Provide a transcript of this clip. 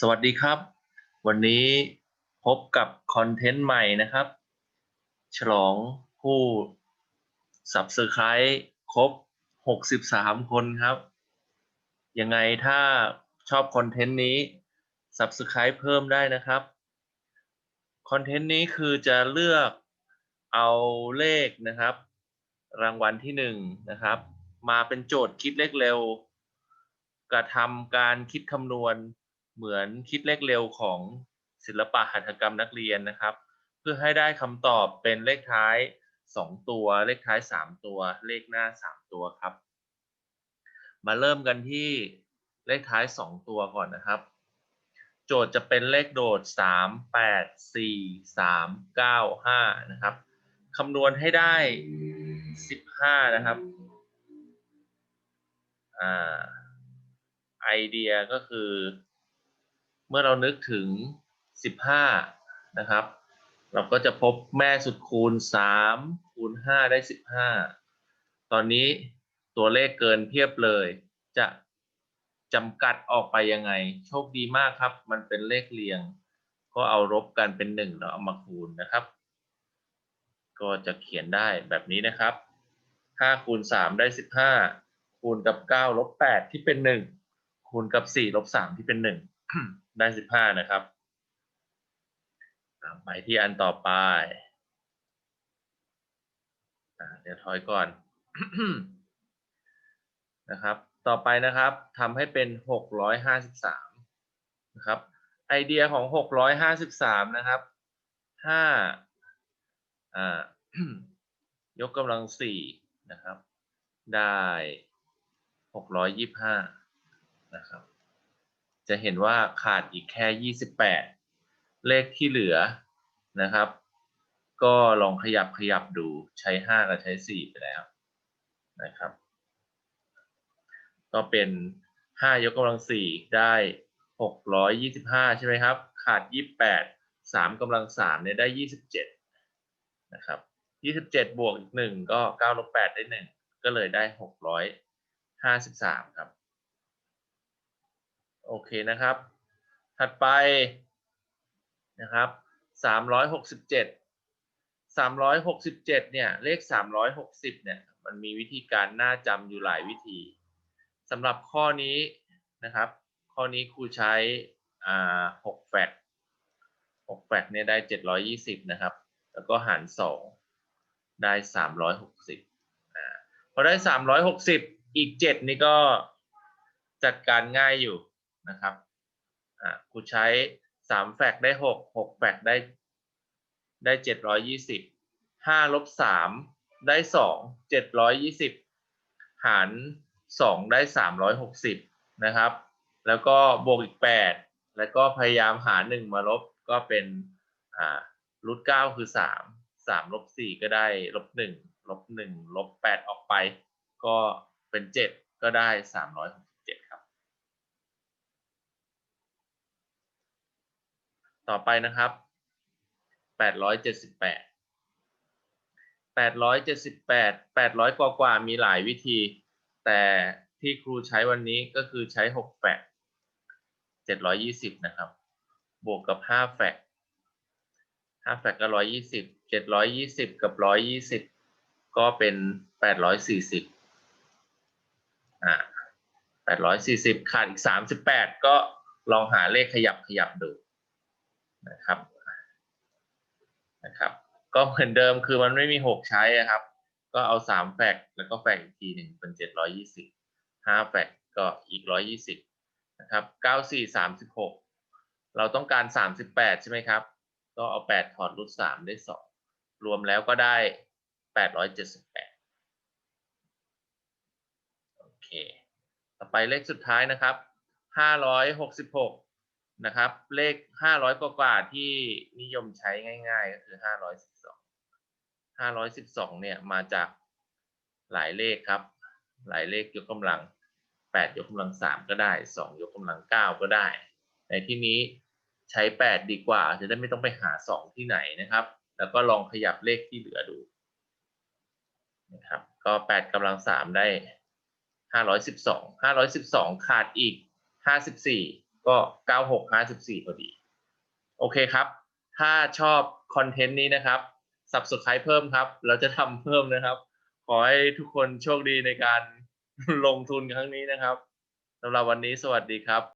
สวัสดีครับ วันนี้พบกับคอนเทนต์ใหม่นะครับ ฉลองผู้ Subscribe ครบ 63 คนครับ ยังไงถ้าชอบคอนเทนต์นี้ Subscribe เพิ่มได้นะครับ คอนเทนต์นี้คือจะเลือกเอาเลขนะครับ รางวัลที่หนึ่งนะครับ มาเป็นโจทย์คิดเลขเร็ว กระทำการคิดคำนวณ เหมือนคิดเลขเร็วของศิลปะหัตถกรรมนักเรียนนะครับ เพื่อให้ได้คำตอบเป็นเลขท้าย 2 ตัว เลขท้าย 3 ตัว เลขหน้า 3 ตัวครับ มาเริ่มกันที่เลขท้าย 2 ตัวก่อนนะครับ โจทย์จะเป็นเลขโดด 3 8 4 3 9 5 นะครับคำนวณให้ได้ 15 นะครับอ่าไอเดียก็คือ เมื่อเรานึกถึง 15 นะครับ เราก็จะพบแม่สุดคูณ 3 คูณ 5 ได้ 15 ตอนนี้ตัวเลขเกินเพียบเลย จะจำกัดออกไปยังไง โชคดีมากครับ มันเป็นเลขเรียง ก็เอาลบกันเป็น 1 แล้วเอามาคูณนะครับ ก็จะเขียนได้แบบนี้นะครับ5คูณ3ได้ 15 คูณกับ 9 ลบ 8 ที่เป็น 1 คูณกับ 4 ลบ 3 ที่เป็น 1 ได้15นะครับไปที่อันต่อไปอเดี๋ยวถอยก่อนนะครับ ต่อไปนะครับทำให้เป็น653นะครับ ไอเดียของ653นะครับถ้าอ่ายกกำลัง4นะครับ ได้625นะครับ จะเห็นว่าขาดอีกแค่ 28 เลขที่เหลือนะครับ ก็ลองขยับขยับดูใช้ 5 กับใช้ 4 ไปแล้วนะครับ ก็เป็น 5 ยกกำลัง 4 ได้ 625 ใช่ไหมครับ ขาด 28 3กำลัง3เนี่ยได้ 27นะครับ 27 บวกอีก 1 ก็9ลบ8ได้ 1 ก็เลยได้ 653 ครับ โอเคนะครับ ถัดไปนะครับ367 367เนี่ย เลข360เนี่ย มันมีวิธีการน่าจำอยู่หลายวิธีสำหรับข้อนี้นะครับ ข้อนี้ครูใช้อ่า6แฟก6แฟกเนี่ยได้720นะครับ แล้วก็หาร2ได้360อ่าพอได้360อีก7นี่ก็จัดการง่ายอยู่ นะครับอ่าครูใช้3แฟกต์ได้6 6แฟกต์ได้ได้720 5ลบ3ได้2 720หาร2ได้360นะครับ แล้วก็บวกอีก8แล้วก็พยายามหา1มาลบก็เป็นอ่ารูท9คือ3 3ลบ4ก็ได้ลบ1ลบ1ลบ8ออกไป ก็เป็น7ก็ได้367ครับ ต่อไปนะครับ878 878 800กว่ากว่ามีหลายวิธี แต่ที่ครูใช้วันนี้ก็คือใช้6แฟกต์720นะครับ บวกกับ5แฟกต์5แฟกต์ก็120 720กับ120ก็เป็น840อ่า840ขาดอีก38ก็ลองหาเลขขยับขยับดู นะครับนะครับ ก็เหมือนเดิมคือมันไม่มี 6 ใช้ครับ ก็เอา 3 แฟกแล้วก็แฟกอีกทีหนึ่งเป็น 720 5 แฟกก็อีก 120 นะครับ 94 36 เราต้องการ 38 ใช่ไหมครับ ก็เอา 8 ถอดรูท3ได้ 2 รวมแล้วก็ได้ 878 โอเค ต่อไปเลขสุดท้ายนะครับ 566 นะครับ เลข500กว่าที่นิยมใช้ง่าย ๆ ก็คือ512 512เนี่ยมาจากหลายเลขครับ หลายเลขยกกำลัง8ยกกำลัง3ก็ได้2ยกกำลัง9ก็ได้ ในที่นี้ใช้8ดีกว่า จะได้ไม่ต้องไปหา2ที่ไหนนะครับ แล้วก็ลองขยับเลขที่เหลือดูนะครับ ก็8กำลัง3ได้512 512ขาดอีก54 ก็เก้าหกห้าสิบสี่พอดี โอเคครับ ถ้าชอบคอนเทนต์นี้นะครับ subscribe เพิ่มครับ เราจะทำเพิ่มนะครับ ขอให้ทุกคนโชคดีในการลงทุนครั้งนี้นะครับสำหรับวันนี้สวัสดีครับ